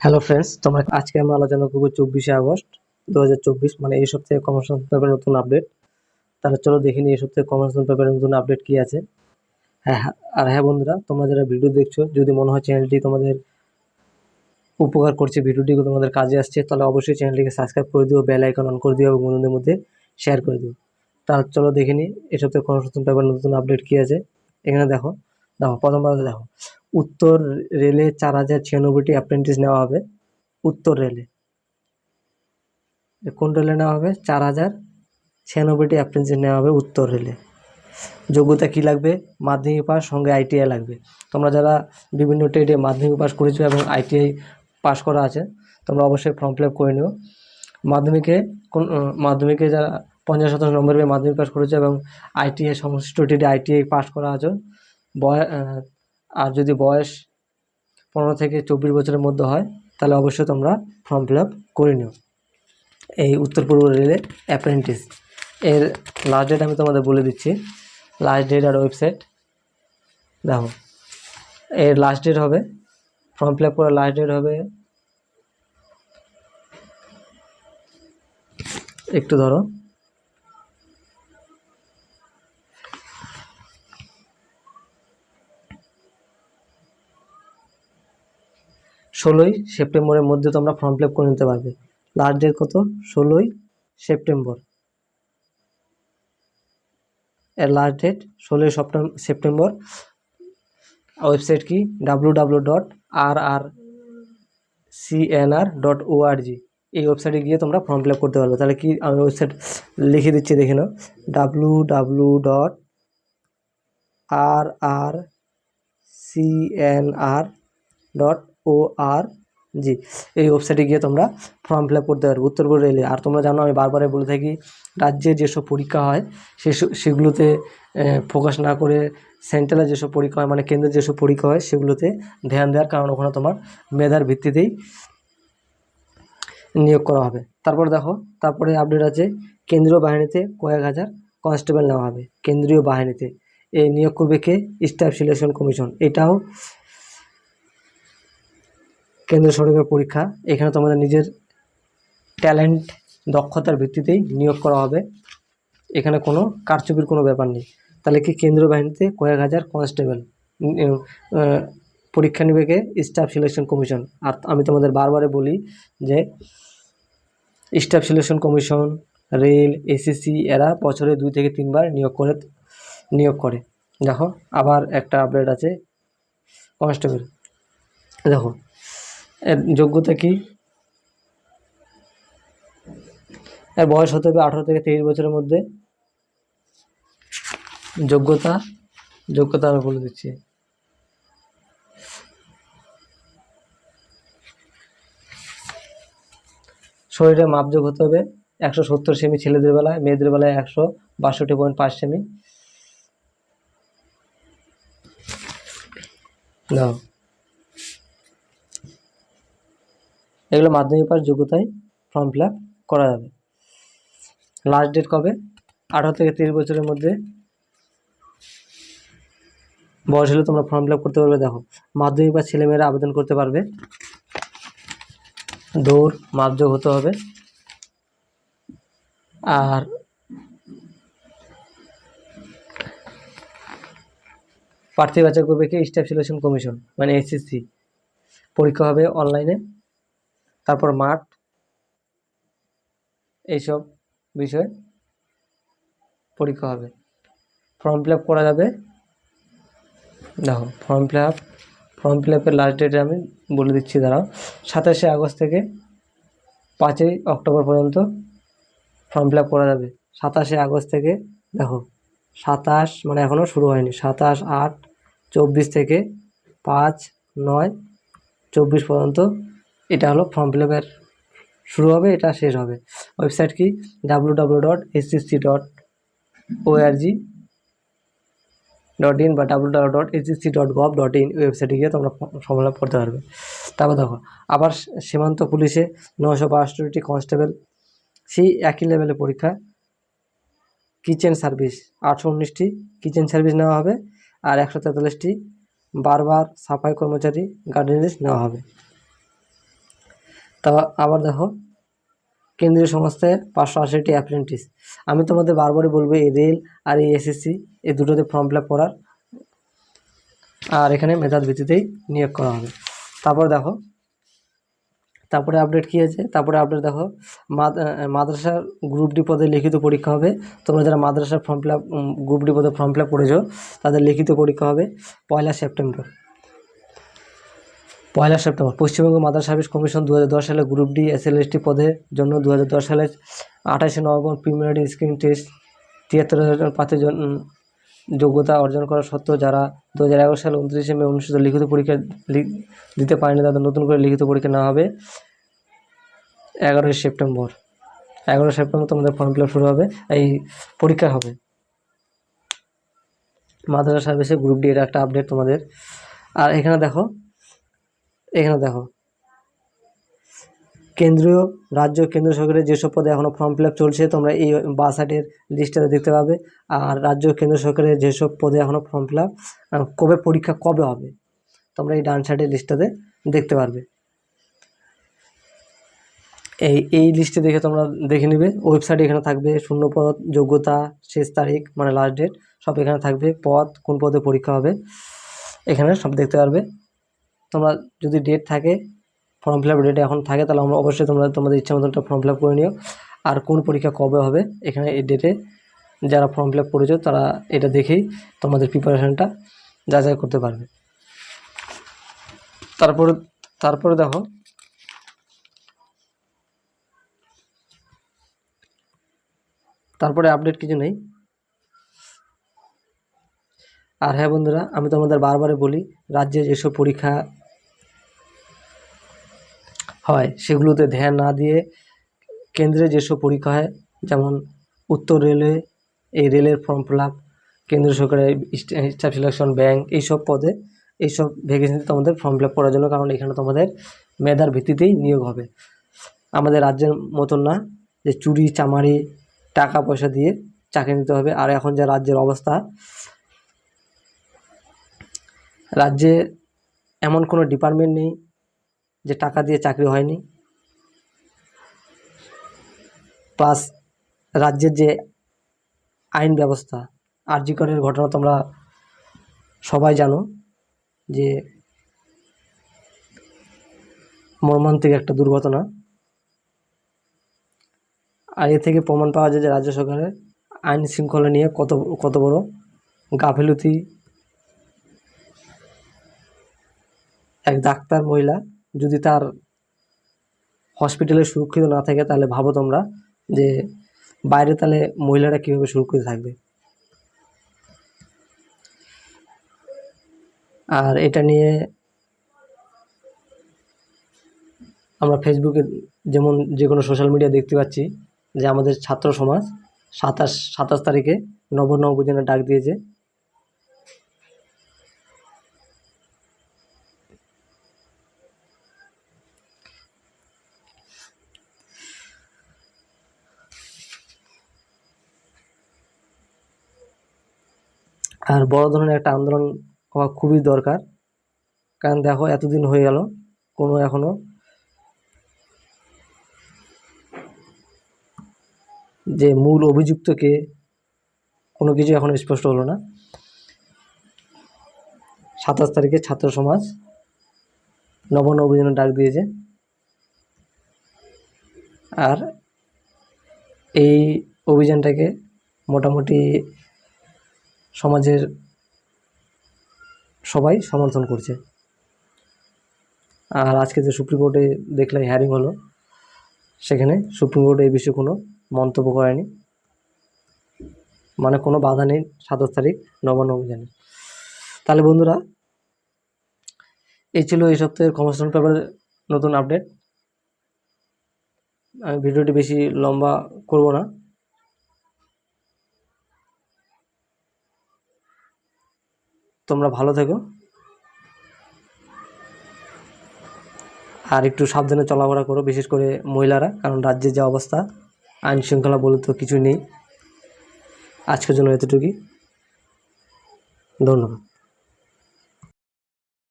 Hello friends তোমরা আজকে আমরা আলোচনা করব চব্বিশে আগস্ট দু হাজার চব্বিশ মানে এই সপ্তাহে কমার্শন পেপারের নতুন আপডেট তাহলে চলো দেখে নিই এই সপ্তাহে কমার্শন পেপারের নতুন আপডেট কী আছে। হ্যাঁ হ্যাঁ আর হ্যাঁ বন্ধুরা, তোমরা যারা ভিডিও দেখছ, যদি মনে হয় চ্যানেলটি তোমাদের উপকার করছে ভিডিওটি তোমাদের কাজে আসছে, তাহলে অবশ্যই চ্যানেলটিকে সাবস্ক্রাইব করে দিও বেল আইকন অন করে দিও এবং বন্ধুদের মধ্যে শেয়ার করে দিও। তাহলে চলো দেখে নিই এই সপ্তাহে কমার্শন পেপারের নতুন আপডেট কী আছে। এখানে দেখো দেখো, প্রথম কথা দেখো। উত্তর রেলে চার হাজার ছিয়ানব্বইটি অ্যাপ্রেন্টিস নেওয়া হবে। উত্তর রেলে। কোন রেলে নেওয়া হবে? চার হাজার ছিয়ানব্বইটি অ্যাপ্রেন্টিস নেওয়া হবে উত্তর রেলে। যোগ্যতা কী লাগবে? মাধ্যমিক পাস সঙ্গে আইটিআই লাগবে। তোমরা যারা বিভিন্ন ট্রেডে মাধ্যমিক পাস করেছ এবং আইটিআই পাস করা আছে, তোমরা অবশ্যই ফর্ম ফিল আপ করে নিও। মাধ্যমিকে কোন মাধ্যমিকে যারা পঞ্চাশ শতাংশ নম্বর পেয়ে মাধ্যমিক পাস করেছ এবং আইটিআই সংশ্লিষ্ট ট্রেডে আইটিআই পাস করা আছে, বয় আর যদি বয়স পনেরো থেকে চব্বিশ বছরের মধ্যে হয়, তাহলে অবশ্যই তোমরা ফর্ম ফিল আপ করে নিও। এই উত্তর পূর্ব রেলে অ্যাপ্রেন্টিস এর লাস্ট ডেট আমি তোমাদের বলে দিচ্ছি। লাস্ট ডেট আর ওয়েবসাইট দেখো, এর লাস্ট ডেট হবে ফর্ম ফিল আপ করার লাস্ট ডেট হবে। একটু ধরো। ষোলোই সেপ্টেম্বরের মধ্যে তোমরা ফর্ম ফিল করে নিতে পারবে। লাস্ট ডেট কত? ষোলোই সেপ্টেম্বর। এর লাস্ট ডেট ষোলোই সেপ্টেম্বর। ওয়েবসাইট কি? W W dot R R CNR dot ORG এই ওয়েবসাইটে গিয়ে তোমরা ফর্ম ফিল করতে পারবে। তাহলে কি আমি ওয়েবসাইট লিখে দিচ্ছি দেখে নাও। W W dot R R CNR dot O R G. এই ওয়েবসাইটে গিয়ে তোমরা ফর্ম ফিল আপ করতে পারবে। উত্তরপূর্ব রেলে আর তোমরা জানো, আমি বারবারে বলে থাকি রাজ্যে যেসব পরীক্ষা হয় সেসব সেগুলোতে ফোকাস না করে সেন্ট্রালে যেসব পরীক্ষা হয় মানে কেন্দ্রের যেসব পরীক্ষা হয়, সেগুলোতে ধ্যান দেওয়ার কারণ ওখানে তোমার মেধার ভিত্তিতেই নিয়োগ করা হবে। তারপর দেখো, তারপরে আপডেট আছে, কেন্দ্রীয় বাহিনীতে কয়েক হাজার কনস্টেবল নেওয়া হবে। কেন্দ্রীয় বাহিনীতে। এই নিয়োগ করবে কে? স্টাফ সিলেকশন কমিশন এটাও কেন্দ্র সরকারের পরীক্ষা। এখানে তোমাদের নিজের ট্যালেন্ট, দক্ষতার ভিত্তিতেই নিয়োগ করা হবে। এখানে কোনো কারচুপির কোনো ব্যাপার নেই। তাহলে কি কেন্দ্রীয় বাহিনীতে কয়েক হাজার কনস্টেবল পরীক্ষা নেবে কে? Staff selection commission. আর আমি তোমাদের বারবারে বলি যে, staff selection commission, rail, SSC এরা বছরে দুই থেকে তিনবার নিয়োগ করে নিয়োগ করে। দেখো, আবার একটা আপডেট আছে। কনস্টেবল, দেখো। এর যোগ্যতা কি? এর বয়স হতে হবে আঠারো থেকে তেইশ বছরের মধ্যে। যোগ্যতা? যোগ্যতা আমি বলে দিচ্ছি। শরীরে মাপযোগ হতে হবে একশো সত্তর সেমি ছেলেদের বেলায়, মেয়েদের বেলায় একশো বাষট্টি পয়েন্ট পাঁচ সেমি। দাও এগুলো মাধ্যমিক পাস যোগ্যতায় ফর্ম ফিল করা যাবে। লাস্ট ডেট কবে? আঠারো থেকে তিরিশ বছরের মধ্যে। বয়স হলে তোমরা ফর্ম ফিল করতে পারবে, দেখো। মাধ্যমিক পাস ছেলেমেয়েরা আবেদন করতে পারবে। দৌড় মাপযোগ হতে হবে। আর প্রার্থী বাছাই করবে কি? স্টাফ সিলেকশন কমিশন মানে এসএসসি পরীক্ষা হবে অনলাইনে তারপর মাঠ, এইসব বিষয় পরীক্ষা হবে। ফর্ম ফিল করা যাবে। দেখো ফর্ম ফিল ফর্ম ফিল আপের লাস্ট ডেটে আমি বলে দিচ্ছি, দাঁড়াও। সাতাশে আগস্ট থেকে পাঁচই অক্টোবর পর্যন্ত ফর্ম ফিল করা যাবে। সাতাশে আগস্ট থেকে, দেখো, সাতাশ মানে এখনও শুরু হয়নি। সাতাশ আট, চব্বিশ থেকে পাঁচ, নয়, চব্বিশ পর্যন্ত এটা হলো ফর্ম ফিল আপের শুরু হবে, এটা শেষ হবে। ওয়েবসাইট কি? W W dot SSC dot ORG dot in বা W W dot SSC dot gov dot in ওয়েবসাইটে গিয়ে তোমরা ফর্ম ফিল আপ করতে পারবে। তারপর দেখো, আবার সীমান্ত পুলিশে নশো বাষট্টিটি কনস্টেবল সেই একই লেভেলের পরীক্ষা। কিচেন সার্ভিস আটশো উনিশটি কিচেন সার্ভিস নেওয়া হবে, আর একশো তেতাল্লিশটি বারবার সাফাই কর্মচারী গার্ডেনিস নেওয়া হবে। তা আবার দেখো। কেন্দ্রীয় সংস্থায় পাঁচশো আশিটি অ্যাপ্রেন্টিস আমি তোমাদের বারবারই বলব, এই রেল আর এই এসএসসি এই দুটোতে ফর্ম ফিল করার। আর এখানে মেধার ভিত্তিতেই নিয়োগ করা হবে। তারপর দেখো, তারপরে আপডেট কী আছে? তারপরে আপডেট দেখো মাদ্রাসার গ্রুপ ডি পদে লিখিত পরীক্ষা হবে। তোমরা যারা মাদ্রাসার ফর্ম ফিল গ্রুপ ডি পদে ফর্ম ফিল করেছ, তাদের লিখিত পরীক্ষা হবে পয়লা সেপ্টেম্বর। পয়লা সেপ্টেম্বর পশ্চিমবঙ্গ মাদ্রাসা সার্ভিস কমিশন দু হাজার দশ সালে group D S L S T পদের জন্য দু সালে আঠাশে নভেম্বর প্রিমিনারি স্ক্রিন টেস্ট তিয়াত্তর হাজার উম, যোগ্যতা অর্জন করা সত্ত্বেও যারা দু হাজার এগারো সালে উনত্রিশে মে অনুষ্ঠিত লিখিত পরীক্ষা দিতে পারেনি তাদের নতুন করে লিখিত পরীক্ষা নেওয়া হবে এগারোই সেপ্টেম্বর। এগারোই সেপ্টেম্বর তোমাদের ফর্ম ফিল শুরু হবে এই পরীক্ষা হবে। মাদ্রাসা সার্ভিসে গ্রুপ ডি এটা একটা আপডেট তোমাদের। আর এখানে দেখো এখানে দেখো। কেন্দ্রীয় রাজ্য কেন্দ্র সরকারের যেসব পদে এখনও ফর্ম ফিল চলছে, তোমরা এই বাস সাইডের লিস্টটাতে দেখতে পাবে। আর রাজ্য কেন্দ্র সরকারের যেসব পদে এখনও ফর্ম ফিল কবে পরীক্ষা কবে হবে, তোমরা এই ডান সাইডের লিস্টটাতে দেখতে পারবে। এই এই লিস্টে দেখে তোমরা দেখে নেবে। ওয়েবসাইট এখানে থাকবে, শূন্য পদ, যোগ্যতা, শেষ তারিখ মানে লাস্ট ডেট সব এখানে থাকবে, পদ, কোন পদে পরীক্ষা হবে, এখানে সব দেখতে পারবে। তোমরা যদি ডেট থাকে ফর্ম ফিল আপ ডেট এখন থাকে, তাহলে আমরা অবশ্যই তোমরা তোমাদের ইচ্ছা মতো একটা ফর্ম ফিল আপ করে নিও। আর কোন পরীক্ষা কবে হবে, এখানে এই ডেটে যারা ফর্ম ফিল আপ করেছ, তারা এটা দেখেই তোমাদের প্রিপারেশানটা যাচাই করতে পারবে। তারপরে তারপরে দেখো, তারপরে আপডেট কিছু নেই। আর হ্যাঁ বন্ধুরা, আমি তোমাদের বারবারে বলি, রাজ্যে যেসব পরীক্ষা হয়, সেগুলোতে ধ্যান না দিয়ে কেন্দ্রে যেসব পরীক্ষা হয়, যেমন উত্তর রেলওয়ে এই রেলের ফর্ম ফিল আপ কেন্দ্র সরকারের স্টাফ সিলেকশন ব্যাংক এইসব পদে এইসব ভ্যাকেন্সিতে তোমাদের ফর্ম ফিল আপ করার জন্য, কারণ এখানে তোমাদের মেধার ভিত্তিতেই নিয়োগ হবে। আমাদের রাজ্যের মতন না যে চুরি, চামারি, টাকা পয়সা দিয়ে চাকরি নিতে হবে। আর এখন যা রাজ্যের অবস্থা, রাজ্যে এমন কোনো ডিপার্টমেন্ট নেই যে টাকা দিয়ে চাকরি হয়নি। প্লাস রাজ্যের যে আইন ব্যবস্থা, আরজিকরের ঘটনা তোমরা সবাই জানো যে মর্মান্তিক একটা দুর্ঘটনা। আর এ থেকে প্রমাণ পাওয়া যায় যে রাজ্য সরকারের আইন শৃঙ্খলা নিয়ে কত কত বড় গাফিলতি। এক ডাক্তার মহিলা যদি তার হসপিটালে সুরক্ষিত না থাকে, তাহলে ভাবো তোমরা যে বাইরে তাহলে মহিলারা কীভাবে সুরক্ষিত থাকবে? আর এটা নিয়ে আমরা ফেসবুকে যেমন যে কোনো সোশ্যাল মিডিয়া দেখতে পাচ্ছি যে আমাদের ছাত্র সমাজ সাতাশ সাতাশ তারিখে নব নবভোজনের ডাক দিয়েছে। আর বড় ধরনের একটা আন্দোলন হওয়া খুবই দরকার। কারণ দেখো, এতদিন হয়ে গেল, কোনো এখনও যে মূল অভিযুক্তকে কোনো কিছু এখনও স্পষ্ট হলো না। সাতাশ তারিখে ছাত্র সমাজ নবন অভিযানের ডাক দিয়েছে। আর এই অভিযানটাকে মোটামুটি সমাজের সবাই সমর্থন করছে। আর আজকে যে সুপ্রিম কোর্টে দেখলাম হ্যারিং হলো, সেখানে সুপ্রিম কোর্ট এই বিষয়ে কোনো মন্তব্য করেনি। মানে কোনো বাধা নেই সাতাশ তারিখ নবান্ন অভিযানে। তাহলে বন্ধুরা, এই ছিল এই সপ্তাহের কমার্শন পেপারের নতুন আপডেট। আমি ভিডিওটি বেশি লম্বা করব না। তোমরা ভালো থেকো। আর একটু সাবধানে চলাফেরা করো, বিশেষ করে মহিলারা, কারণ রাজ্যের যে অবস্থা আইন শৃঙ্খলা বলে তো কিছু নেই। আজকের জন্য এতটুকুই। ধন্যবাদ।